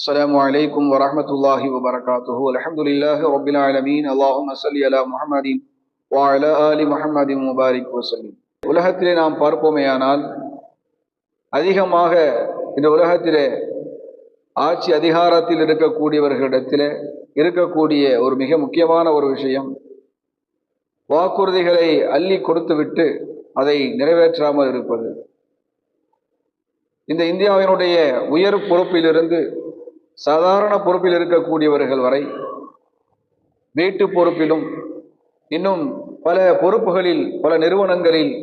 السلام عليكم ورحمة الله وبركاته الحمد لله رب العالمين اللهم صل على محمد وعلى آل محمد مبارك وسلم உலகத்திலே நாம் பார்ப்போமேயானால் அதிகமாக இந்த உலகத்திலே ஆட்சி அதிகாரத்தில் இருக்கக்கூடியவர்களிடத்திலே இருக்கக்கூடிய ஒரு மிக முக்கியமான ஒரு விஷயம் வாக்குறுதிகளை அள்ளி கொடுத்துவிட்டு அதை நிறைவேற்றாமல் இருப்பது இந்த இந்தியாவினுடைய உயர் பொறுப்பிலிருந்து சாதாரண பொறுப்பில் இருக்கக்கூடியவர்கள் வரை வீட்டு பொறுப்பிலும் இன்னும் பல பொறுப்புகளில் பல நிறுவனங்களில்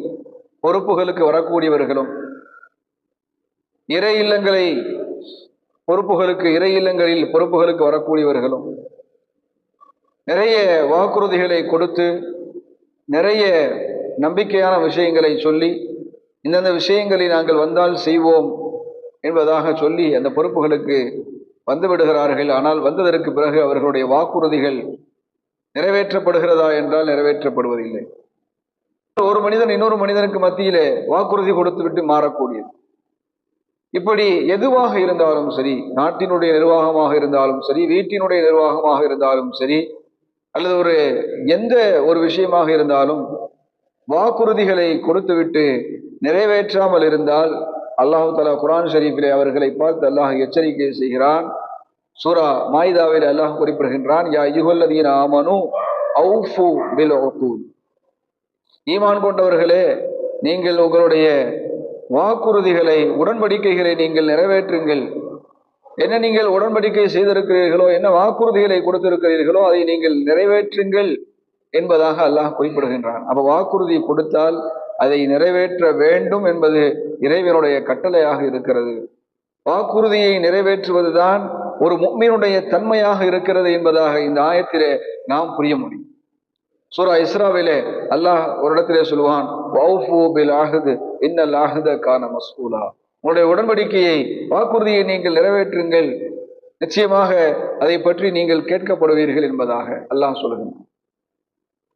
பொறுப்புகளுக்கு வரக்கூடியவர்களும் இறை இல்லங்களை பொறுப்புகளுக்கு இறை இல்லங்களில் பொறுப்புகளுக்கு வரக்கூடியவர்களும் நிறைய வாக்குறுதிகளை கொடுத்து நிறைய நம்பிக்கையான விஷயங்களை சொல்லி இந்தந்த விஷயங்களை நாங்கள் வந்தால் செய்வோம் என்பதாக சொல்லி அந்த பொறுப்புகளுக்கு வந்து விடுகிறார்கள். ஆனால் வந்ததற்கு பிறகு அவர்களுடைய வாக்குறுதிகள் நிறைவேற்றப்படுகிறதா என்றால் நிறைவேற்றப்படுவதில்லை. ஒரு மனிதன் இன்னொரு மனிதனுக்கு மத்தியிலே வாக்குறுதி கொடுத்துவிட்டு மாறக்கூடியது. இப்படி எதுவாக இருந்தாலும் சரி நாட்டினுடைய நிர்வாகமாக இருந்தாலும் சரி வீட்டினுடைய நிர்வாகமாக இருந்தாலும் சரி அல்லது ஒரு எந்த ஒரு விஷயமாக இருந்தாலும் வாக்குறுதிகளை கொடுத்துவிட்டு நிறைவேற்றாமல் இருந்தால் அல்லாஹு தலா குரான் ஷரீஃபிலே அவர்களை பார்த்து அல்லாஹ் எச்சரிக்கை செய்கிறான். சூரா மாயிதாவில் அல்லாஹ் குறிப்பிடுகின்றான் யா யுகல்லதீன ஆமனு அவுஃபு பில் உக்கூத் ஈமான் கொண்டவர்களே நீங்கள் உங்களுடைய வாக்குறுதிகளை உடன்படிக்கைகளை நீங்கள் நிறைவேற்றுங்கள். என்ன நீங்கள் உடன்படிக்கை செய்திருக்கிறீர்களோ என்ன வாக்குறுதிகளை கொடுத்திருக்கிறீர்களோ அதை நீங்கள் நிறைவேற்றுங்கள் என்பதாக அல்லாஹ் குறிப்பிடுகின்றான். அப்போ வாக்குறுதி கொடுத்தால் அதை நிறைவேற்ற வேண்டும் என்பது இறைவனுடைய கட்டளையாக இருக்கிறது. வாக்குறுதியை நிறைவேற்றுவதுதான் ஒரு முக்மீனுடைய தன்மையாக இருக்கிறது என்பதாக இந்த ஆயத்திலே நாம் புரிய முடியும். சூரா இஸ்ராவிலே அல்லாஹ் ஒரு இடத்திலே சொல்லுவான் ஆகுது இன்னல் ஆகுத கான மசூலா. உங்களுடைய உடன்படிக்கையை வாக்குறுதியை நீங்கள் நிறைவேற்றுங்கள். நிச்சயமாக அதை பற்றி நீங்கள் கேட்கப்படுவீர்கள் என்பதாக அல்லாஹ் சொல்லுங்கள்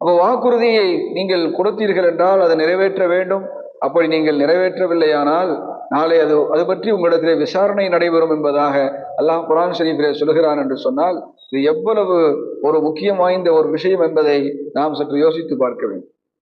அப்போ வாக்குறுதியை நீங்கள் கொடுத்தீர்கள் என்றால் அதை நிறைவேற்ற வேண்டும். அப்படி நீங்கள் நிறைவேற்றவில்லையானால் நாளை அது அது பற்றி உங்களிடத்திலே விசாரணை நடைபெறும் என்பதாக அல்லாஹ் குரான் ஷரீஃபிலே சொல்கிறான் என்று சொன்னால் இது எவ்வளவு ஒரு முக்கியம் வாய்ந்த ஒரு விஷயம் என்பதை நாம் சற்று யோசித்து பார்க்க வேண்டும்.